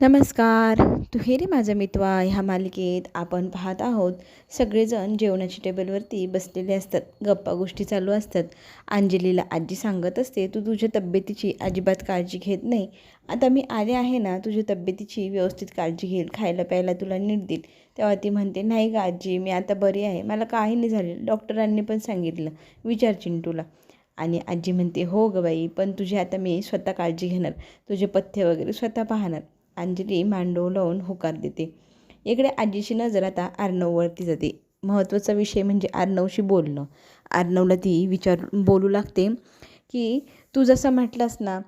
नमस्कार. तुहेरी हे रे माझा मितवा ह्या मालिकेत आपण पाहत आहोत सगळेजण जेवणाच्या टेबलवरती बसलेले असतात गप्पा गोष्टी चालू असतात. अंजलीला आजी सांगत असते तू तुझ्या तब्येतीची अजिबात काळजी घेत नाही. आता मी आले आहे ना तुझ्या तब्येतीची व्यवस्थित काळजी घेईल खायला प्यायला तुला नीट देईल. तेव्हा ती म्हणते नाही का आजी मी आता बरी आहे. मला काही नाही झालेलं डॉक्टरांनी पण सांगितलं. विचार चिंटूला आणि आजी म्हणते हो गं बाई पण तुझी आता मी स्वतः काळजी घेणार. तुझे पथ्य वगैरे स्वतः पाहणार. अंजली मांडव लावून होकार देते. इकडे आजीची नजर आता अर्णववरती जाते. महत्त्वाचा विषय म्हणजे अर्णवशी बोलणं. अर्णवला ती विचार बोलू लागते की तू जसं म्हटलंस ना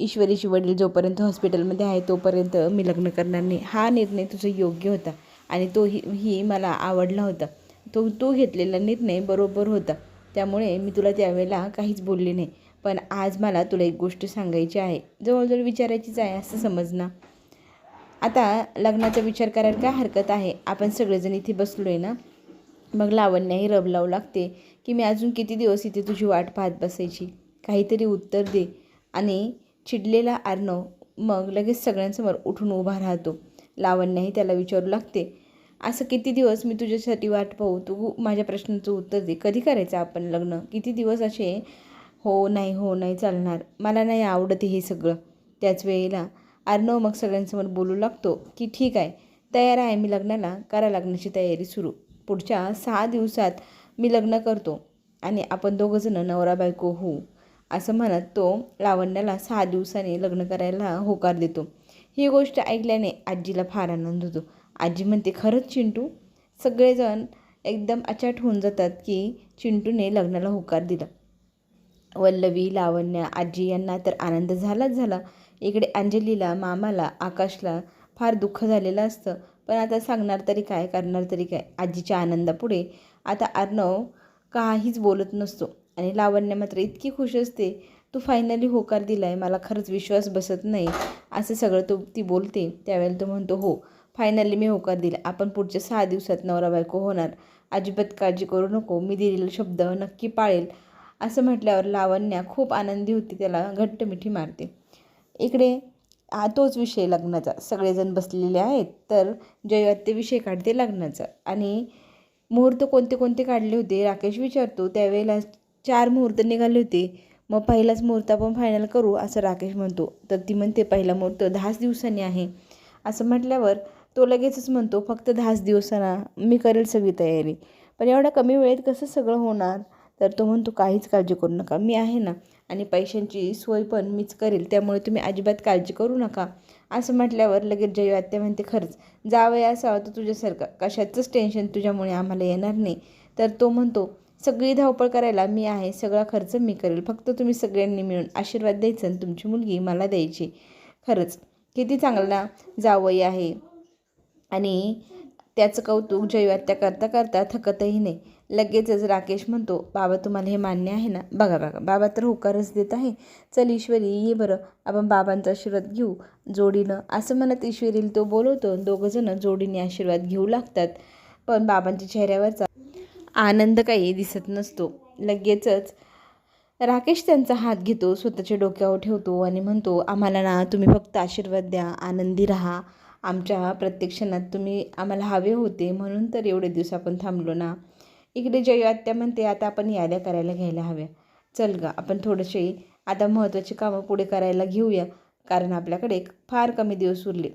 ईश्वरीची वडील जोपर्यंत हॉस्पिटलमध्ये आहे तोपर्यंत मी लग्न करणार नाही. हा निर्णय तुझा योग्य होता आणि तोही ही मला आवडला होता. तो तो घेतलेला निर्णय बरोबर होता. त्यामुळे मी तुला त्यावेळेला काहीच बोलले नाही. पण आज मला तुला एक गोष्ट सांगायची आहे. जवळजवळ विचारायचीच आहे असं समज ना. आता लग्नाचा विचार करायला काय हरकत आहे? आपण सगळेजण इथे बसलो आहे ना? मग लावण्याही रब लावू लागते की मी अजून किती दिवस इथे तुझी वाट पाहत बसायची? काहीतरी उत्तर दे. आणि चिडलेला अर्णव मग लगेच सगळ्यांसमोर उठून उभा राहतो. लावण्याही त्याला विचारू लागते. असं किती दिवस मी तुझ्यासाठी वाट पाहू? तू माझ्या प्रश्नाचं उत्तर दे. कधी करायचं आपण लग्न? किती दिवस असे हो नाही हो नाही चालणार? मला नाही आवडत हे सगळं. त्याच वेळेला अर्णव मग सगळ्यांसमोर बोलू लागतो की ठीक आहे तयार आहे मी लग्नाला करा लग्नाची तयारी सुरू. पुढच्या सहा दिवसात मी लग्न करतो आणि आपण दोघंजणं नवरा बायको होऊ असं म्हणत तो लावण्याला सहा दिवसांनी लग्न करायला होकार देतो. ही गोष्ट ऐकल्याने आजीला फार आनंद होतो. आजी म्हणते खरंच चिंटू सगळेजण एकदम अचाट होऊन जातात की चिंटूने लग्नाला होकार दिला. वल्लवी लावण्य आजी यांना तर आनंद झालाच झाला. इकडे अंजलीला मामाला आकाशला फार दुःख झालेलं असतं. पण आता सांगणार तरी काय करणार तरी काय? आजीच्या आनंदापुढे आता अर्णव काहीच बोलत नसतो. आणि लावण्य मात्र इतकी खुश असते तू फायनली होकार दिला आहे मला खरंच विश्वास बसत नाही असं सगळं तो ती बोलते. त्यावेळेला तो म्हणतो हो फायनली मी होकार दिला. आपण पुढच्या सहा दिवसात नवरा बायको होणार. अजिबात काळजी करू नको. मी दिलेला शब्द नक्की पाळेल असं म्हटल्यावर लावण्या खूप आनंदी होती. त्याला घट्ट मिठी मारते. इकडे हा तोच विषय लग्नाचा. सगळेजण बसलेले आहेत तर जयवत्ते विषय काढते लग्नाचा. आणि मुहूर्त कोणते कोणते काढले होते राकेश विचारतो. त्यावेळेला चार मुहूर्त निघाले होते. मग पहिलाच मुहूर्त आपण फायनल करू असं राकेश म्हणतो. तर ती म्हणते पहिला मुहूर्त दहाच दिवसांनी आहे. असं म्हटल्यावर तो लगेचच म्हणतो फक्त दहाच दिवसांना मी करेल सगळी तयारी. पण एवढ्या कमी वेळेत कसं सगळं होणार? तर तो म्हणतो काहीच काळजी करू नका मी आहे ना. आणि पैशांची सोय पण मीच करेल त्यामुळे तुम्ही अजिबात काळजी करू नका. असं म्हटल्यावर लगेच जयू आत्या म्हणते खरंच जावं असावं तर तुझ्यासारखं. कशाचंच टेन्शन तुझ्यामुळे आम्हाला येणार नाही. तर तो म्हणतो सगळी धावपळ करायला मी आहे सगळा खर्च मी करेल. फक्त तुम्ही सगळ्यांनी मिळून आशीर्वाद द्यायचा आणि तुमची मुलगी मला द्यायची. खरंच किती चांगला जावई आहे. आणि त्याचं कौतुक जयवात्या करता करता थकतही नाही. लगेचच राकेश म्हणतो बाबा तुम्हाला हे मान्य आहे ना? बघा बघा बाबा तर होकारच देत आहे. चल ईश्वरी ये बरं आपण बाबांचा आशीर्वाद घेऊ जोडीनं. असं म्हणत ईश्वरीला तो बोलवतो दोघंजणं जोडीने आशीर्वाद घेऊ लागतात पण बाबांच्या चेहऱ्यावरचा आनंद काही दिसत नसतो. लगेचच राकेश त्यांचा हात घेतो स्वतःच्या डोक्यावर ठेवतो आणि म्हणतो आम्हाला ना तुम्ही फक्त आशीर्वाद द्या आनंदी राहा. आमच्या प्रत्येक क्षणात तुम्ही आम्हाला हवे होते म्हणून तर एवढे दिवस आपण थांबलो ना. इकडे जय आत्या म्हणते आता आपण याद्या करायला घ्यायला हव्या. चल गं आपण थोडेसे आता महत्त्वाची कामं पुढे करायला घेऊया कारण आपल्याकडे फार कमी दिवस उरले.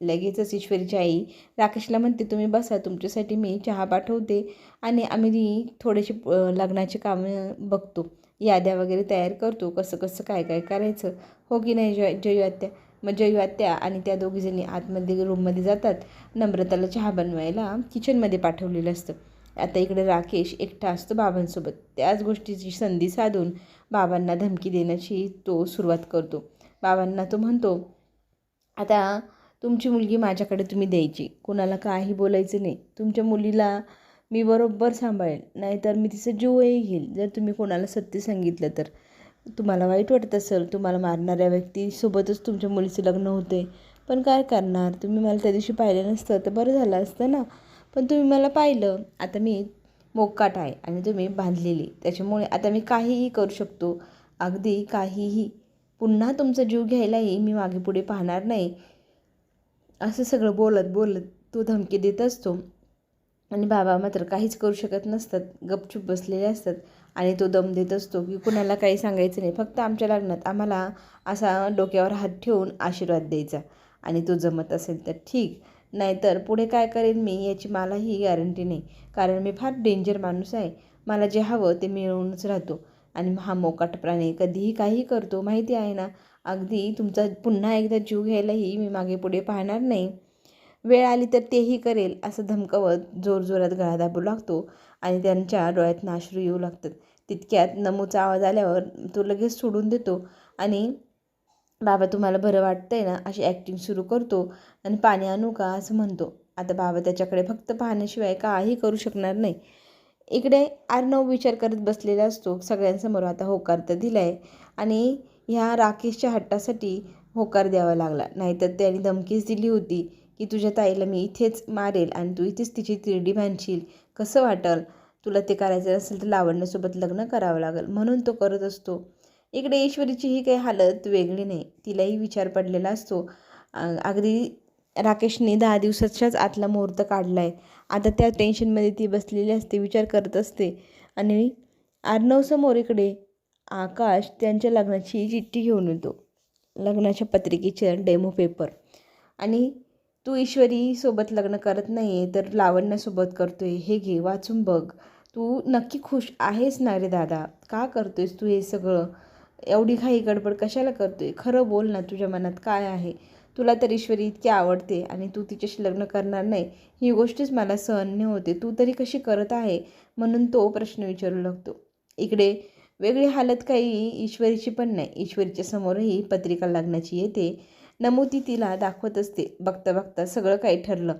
लगेचच ईश्वरीची आई राकेशला म्हणते तुम्ही बसा तुमच्यासाठी मी चहा पाठवते आणि आम्ही थोडेसे लग्नाचे कामं बघतो. याद्या वगैरे तयार करतो कसं कसं काय काय करायचं. हो की नाही जय जयू आत्या? मग जयू आत्या आणि त्या दोघीजणी आतमध्ये रूममध्ये जातात नम्रताला चहा बनवायला किचनमध्ये पाठवलेलं असतं. आता इकडे राकेश एकटा असतो बाबांसोबत. त्याच गोष्टीची संधी साधून बाबांना धमकी देण्याची तो सुरुवात करतो. बाबांना तो म्हणतो आता तुमची मुलगी माझ्याकडे तुम्ही द्यायची. कुणाला काही बोलायचं नाही. तुमच्या मुलीला मी बरोबर सांभाळेल. नाहीतर मी तिचं जीवही घेईल. जर तुम्ही कोणाला सत्य सांगितलं तर. तुम्हाला वाईट वाटत असेल तुम्हाला मारणाऱ्या व्यक्तीसोबतच तुमच्या मुलीचं लग्न होते पण काय करणार? तुम्ही मला त्या दिवशी पाहिलं नसतं तर बरं झालं असतं ना. पण तुम्ही मला पाहिलं. आता मी मोकाट आहे आणि तुम्ही बांधलेली. त्याच्यामुळे आता मी काहीही करू शकतो. अगदी काहीही. पुन्हा तुमचा जीव घ्यायलाही मी मागे पुढे पाहणार नाही. असं सगळं बोलत बोलत तो धमकी देत असतो. आणि बाबा मात्र काहीच करू शकत नसतात. गपचूप बसलेले असतात आणि तो दम देत असतो की कुणाला काही सांगायचं नाही. फक्त आमच्या लग्नात आम्हाला असा डोक्यावर हात ठेवून आशीर्वाद द्यायचा. आणि तो जमत असेल तर ठीक. नाहीतर पुढे काय करेन मी याची मलाही गॅरंटी नाही. कारण मी फार डेंजर माणूस आहे. मला जे हवं ते मिळवूनच राहतो. आणि हा मोकाट प्राणी कधीही काही करतो माहिती आहे ना? अगदी तुमचा पुन्हा एकदा जीव घ्यायलाही मी मागे पुढे पाहणार नाही. वेळ आली तर तेही करेल असं धमकवत जोरजोरात गळा दाबू लागतो आणि त्यांच्या डोळ्यात नाश्रू येऊ लागतात. तितक्यात नमूचा आवाज आल्यावर तो लगेच सोडून देतो आणि बाबा तुम्हाला बरं वाटतं आहे ना अशी ॲक्टिंग सुरू करतो आणि पाणी आणू का असं म्हणतो. आता बाबा त्याच्याकडे फक्त पाहण्याशिवाय काही करू शकणार नाही. इकडे अर्णव विचार करत बसलेला असतो सगळ्यांसमोर आता होकार तर दिला आहे आणि ह्या राकेशच्या हट्टासाठी होकार द्यावा लागला. नाहीतर त्याने धमकीच दिली होती की तुझ्या ताईला मी इथेच मारेल आणि तू इथेच तिची तिरडी बांधशील कसं वाटल? तुला ते करायचं असेल तर लावण्यासोबत लग्न करावं लागेल. म्हणून तो करत असतो. इकडे ईश्वरीची ही काही हालत वेगळी नाही. तिलाही विचार पडलेला असतो. अगदी राकेशने दहा दिवसाच्याच आतला मुहूर्त काढला आहे आता त्या टेन्शनमध्ये ती बसलेली असते विचार करत असते. आणि आर्नवसमोर इकडे आकाश त्यांच्या लग्नाची चिठ्ठी घेऊन येतो. लग्नाच्या पत्रिकेचे डेमो पेपर. आणि तू ईश्वरीसोबत लग्न करत नाही आहे तर लावण्यासोबत करतो आहे हे घे वाचून बघ. तू नक्की खुश आहेस ना रे दादा? का करतोयस तू हे सगळं? एवढी घाई गडबड कशाला करतोय? खरं बोल ना तुझ्या मनात काय आहे? तुला तर ईश्वरी इतकी आवडते आणि तू तिच्याशी लग्न करणार नाही. ही गोष्टीच मला सहन नाही होते. तू तरी कशी करत आहे? म्हणून तो प्रश्न विचारू लागतो. इकडे वेगळी हालत काही ईश्वरीची पण नाही. ईश्वरीच्या समोरही पत्रिका लागण्याची येते. नमुती तिला दाखवत असते. बघता बघता सगळं काही ठरलं.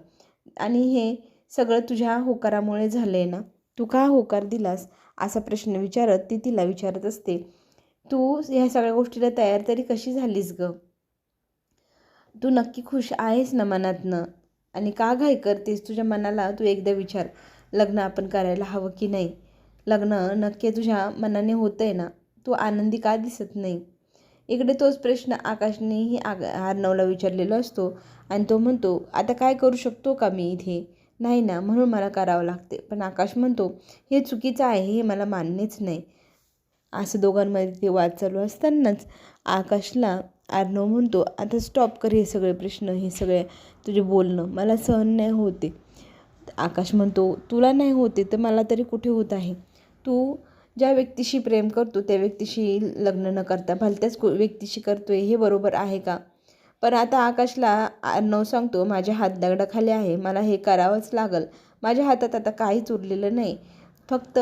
आणि हे सगळं तुझ्या होकारामुळे झालं आहे ना? तू का होकार दिलास? असा प्रश्न विचारत ती तिला विचारत असते. तू ह्या सगळ्या गोष्टीला तयार तरी कशी झालीस ग? तू नक्की खुश आहेस ना मनातनं? आणि का घाई करतेस? तुझ्या मनाला तू एकदा विचार. लग्न आपण करायला हवं की नाही? लग्न नक्की तुझ्या मनाने होतं आहे ना? तू आनंदी का दिसत नाही? इकडे तोच प्रश्न आकाशनेही आग अर्णवला विचारलेला असतो. आणि तो म्हणतो आता काय करू शकतो का मी इथे? नाही ना म्हणून मला करावं लागते. पण आकाश म्हणतो हे चुकीचं आहे हे मला मान्यच नाही. असं दोघांमध्ये ते वाद चालू असतानाच आकाशला आर्नव म्हणतो आता स्टॉप कर हे सगळे प्रश्न हे सगळे तुझे बोलणं. मला सहन नाही होते. आकाश म्हणतो तुला नाही होते तर मला तरी कुठे होत आहे? तू ज्या व्यक्तीशी प्रेम करतो त्या व्यक्तीशी लग्न न करता भलत्याच व्यक्तीशी करतो आहे हे बरोबर आहे का? पण आता आकाशला अर्णव सांगतो माझ्या हात दगडाखाली आहे मला हे करावंच लागल. माझ्या हातात आता काहीच उरलेलं नाही. फक्त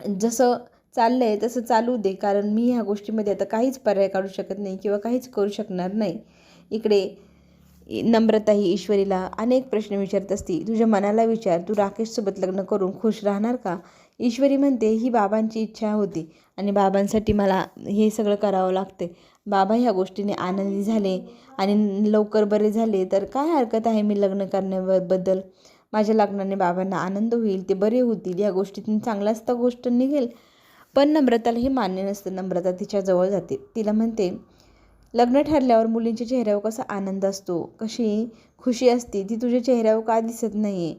जसं चाललं आहे तसं चालू दे. कारण मी ह्या गोष्टीमध्ये आता काहीच पर्याय काढू शकत नाही किंवा काहीच करू शकणार नाही. इकडे नम्रता ही ईश्वरीला अनेक प्रश्न विचारत असती तुझ्या मनाला विचार तू राकेशसोबत लग्न करून खुश राहणार का? ईश्वरी म्हणते ही बाबांची इच्छा होती आणि बाबांसाठी मला हे सगळं करावं लागते बाबा ह्या गोष्टीने आनंदी झाले आणि लवकर बरे झाले तर काय हरकत आहे मी लग्न करण्याबद्दल? माझ्या लग्नाने बाबांना आनंद होईल ते बरे होतील. या गोष्टीतून चांगलाच तर गोष्ट निघेल. पण नम्रताला हे मान्य नसतं. नम्रता तिच्याजवळ जाते. तिला म्हणते लग्न ठरल्यावर मुलींच्या चेहऱ्यावर कसा आनंद असतो? कशी खुशी असते? ती तुझ्या चेहऱ्यावर का दिसत नाही आहे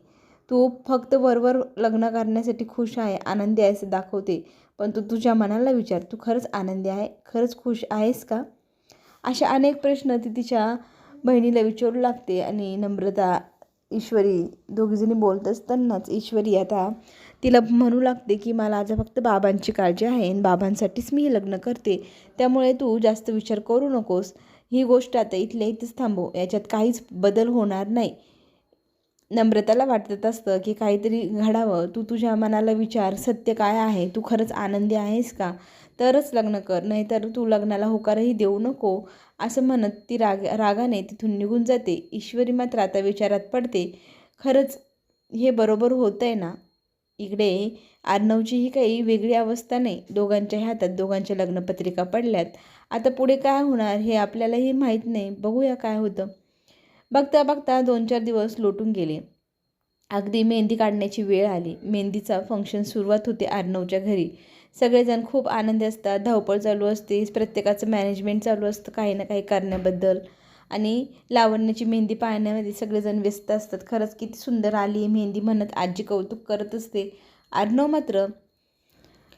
तू फक्त वरवर लग्न करण्यासाठी खुश आहे आनंदी आहे असं दाखवते. पण तू तुझ्या मनाला विचार. तू खरंच आनंदी आहे? खरंच खुश आहेस का? अशा अनेक प्रश्न ती तिच्या बहिणीला विचारू लागते आणि नम्रता ईश्वरी दोघीजणी बोलत असतानाच ईश्वरी आता तिला म्हणू लागते की मला आज फक्त बाबांची काळजी आहे आणि बाबांसाठीच मी हे लग्न करते. त्यामुळे तू जास्त विचार करू नकोस. ही गोष्ट आता इथल्या इथंच थांबव. याच्यात काहीच बदल होणार नाही. नम्रताला वाटत असतं की काहीतरी घडावं. तू तुझ्या मनाला विचार. सत्य काय आहे? तू खरंच आनंदी आहेस का? तरच लग्न कर. नाहीतर तू लग्नाला होकारही देऊ नको. असं म्हणत ती राग रागाने तिथून निघून जाते. ईश्वरी मात्र आता विचारात पडते. खरंच हे बरोबर होतं आहे ना? इकडे आर्णवची ही काही वेगळी अवस्था नाही. दोघांच्या हातात दोघांच्या लग्नपत्रिका पडल्यात. आता पुढे काय होणार हे आपल्यालाही माहीत नाही. बघूया काय होतं. बघता बघता दोन चार दिवस लोटून गेले. अगदी मेहंदी काढण्याची वेळ आली. मेहंदीचा फंक्शन सुरुवात होते आर्णवच्या घरी. सगळेजण खूप आनंदी असतात. धावपळ चालू असते. प्रत्येकाचं मॅनेजमेंट चालू असतं. काही ना काही करण्याबद्दल. आणि लावण्याची मेहंदी पाहण्यामध्ये सगळेजण व्यस्त असतात. खरंच किती सुंदर आली आहे मेहंदी म्हणत आजी कौतुक करत असते. अर्णव मात्र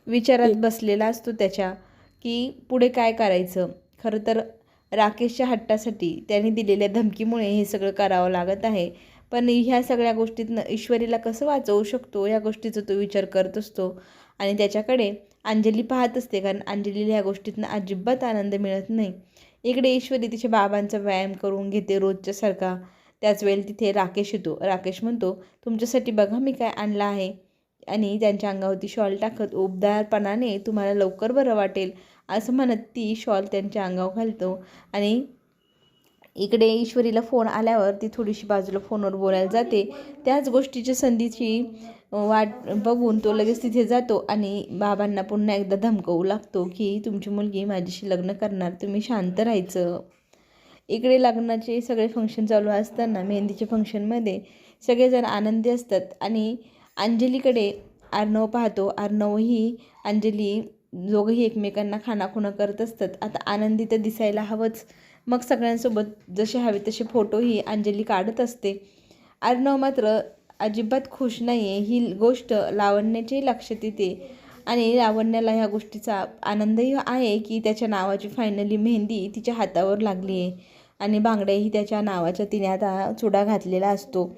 विचारात बसलेला असतो त्याच्या की पुढे काय करायचं? खरं तर राकेशच्या हट्टासाठी त्याने दिलेल्या धमकीमुळे हे सगळं करावं लागत आहे. पण ह्या सगळ्या गोष्टीतनं ईश्वरीला कसं वाचवू शकतो? या गोष्टीचा तो विचार करत असतो. आणि त्याच्याकडे अंजली पाहत असते कारण अंजलीला ह्या गोष्टीतनं अजिबात आनंद मिळत नाही. इकडे ईश्वरी तिच्या बाबांचा व्यायाम करून घेते रोजच्यासारखा. त्याच वेळी तिथे राकेश येतो. राकेश म्हणतो तुमच्यासाठी बघा मी काय आणलं आहे. आणि त्यांच्या अंगावरती शॉल टाकत उबदारपणाने तुम्हाला लवकर बरं वाटेल. असं म्हणत ती शॉल त्यांच्या अंगावर घालतो. आणि इकडे ईश्वरीला फोन आल्यावर ती थोडीशी बाजूला फोनवर बोलायला जाते. त्याच गोष्टीच्या संधीची वाट बघून तो लगेच तिथे जातो आणि बाबांना पुन्हा एकदा धमकवू लागतो की तुमची मुलगी माझ्याशी लग्न करणार तुम्ही शांत राहायचं. इकडे लग्नाचे सगळे फंक्शन चालू असताना मेहंदीच्या फंक्शनमध्ये सगळेजण आनंदी असतात आणि अंजलीकडे अर्णव पाहतो. अर्णवही अंजली दोघंही एकमेकांना खाणाखुणं करत असतात. आता आनंदी तर दिसायला हवंच. मग सगळ्यांसोबत जसे हवे तसे फोटोही अंजली काढत असते. अर्णव मात्र अजिबात खुश नाही आहे ही गोष्ट लावण्याचेही लक्षात येते. आणि लावण्याला ह्या गोष्टीचा आनंदही आहे की त्याच्या नावाची फायनली मेहंदी तिच्या हातावर लागली आहे आणि बांगड्याही त्याच्या नावाच्या तिने आता चुडा घातलेला असतो.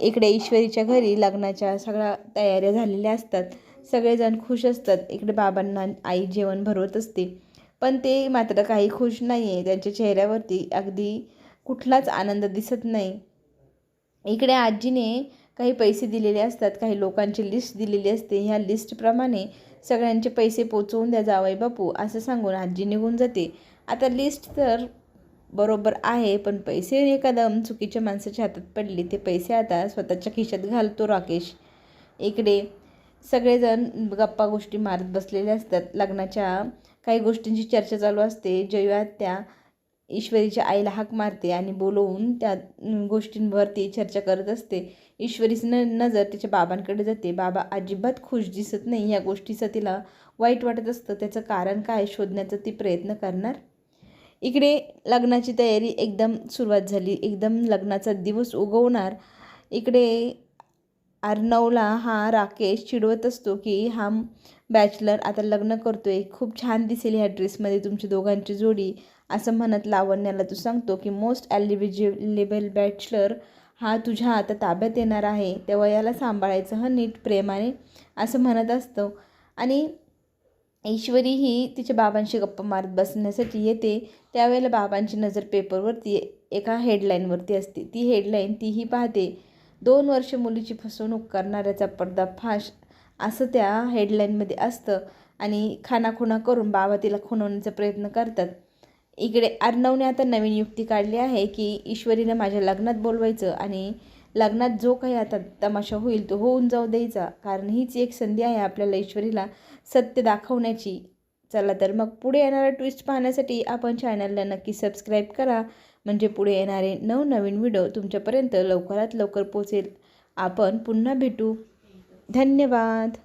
इकडे ईश्वरीच्या घरी लग्नाच्या सगळ्या तयाऱ्या झालेल्या असतात. सगळेजण खुश असतात. इकडे बाबांना आई जेवण भरवत असते. पण ते मात्र काही खुश नाही आहे त्यांच्या चेहऱ्यावरती अगदी कुठलाच आनंद दिसत नाही. इकडे आजीने काही पैसे दिलेले असतात काही लोकांची लिस्ट दिलेली असते. ह्या लिस्टप्रमाणे सगळ्यांचे पैसे पोचवून द्या जावई बापू असं सांगून आजी निघून जाते. आता लिस्ट तर बरोबर आहे पण पैसे एखादम चुकीच्या माणसाच्या हातात पडले ते पैसे आता स्वतःच्या खिशात घालतो राकेश. इकडे सगळेजण गप्पा गोष्टी मारत बसलेले असतात. लग्नाच्या काही गोष्टींची चर्चा चालू असते. जया त्या ईश्वरीच्या आईला हाक मारते आणि बोलवून त्या गोष्टींवर ती चर्चा करत असते. ईश्वरीची न नजर तिच्या बाबांकडे जाते. बाबा अजिबात खुश दिसत नाही. या गोष्टीचं तिला वाईट वाटत असतं. त्याचं कारण काय शोधण्याचा ती प्रयत्न करणार? इकडे लग्नाची तयारी एकदम सुरुवात झाली. एकदम लग्नाचा दिवस उगवणार. इकडे अर्णवला हा राकेश चिडवत असतो की हा बॅचलर आता लग्न करतो आहे खूप छान दिसेल ह्या ड्रेसमध्ये तुमची दोघांची जोडी. असं म्हणत लावण्याला तू सांगतो की मोस्ट ॲलिबिजिलेबल बॅचलर हा तुझ्या आता ताब्यात येणार आहे. तेव्हा याला सांभाळायचं हा नीट प्रेमाने असं म्हणत असतो. आणि ईश्वरी ही तिच्या बाबांशी गप्पा मारत बसण्यासाठी येते. त्यावेळेला बाबांची नजर पेपरवरती एका हेडलाईनवरती असते. ती हेडलाईन तीही पाहते. दोन वर्ष मुलीची फसवणूक करणाऱ्याचा पर्दाफाश असं त्या हेडलाईनमध्ये असतं. आणि खानाखुणा करून बाबा तिला खुणवण्याचा प्रयत्न करतात. इकडे अर्णवने आता नवीन युक्ती काढली आहे की ईश्वरीनं माझ्या लग्नात बोलवायचं आणि लग्नात जो काही आता तमाशा होईल तो होऊन जाऊ द्यायचा. कारण हीच एक संधी आहे आपल्याला ईश्वरीला सत्य दाखवण्याची. चला तर मग पुढे येणारा ट्विस्ट पाहण्यासाठी आपण चॅनलला नक्की सबस्क्राईब करा. म्हणजे पुढे येणारे नवनवीन व्हिडिओ तुमच्यापर्यंत लवकरात लवकर पोचेल आपण पुन्हा भेटू. धन्यवाद.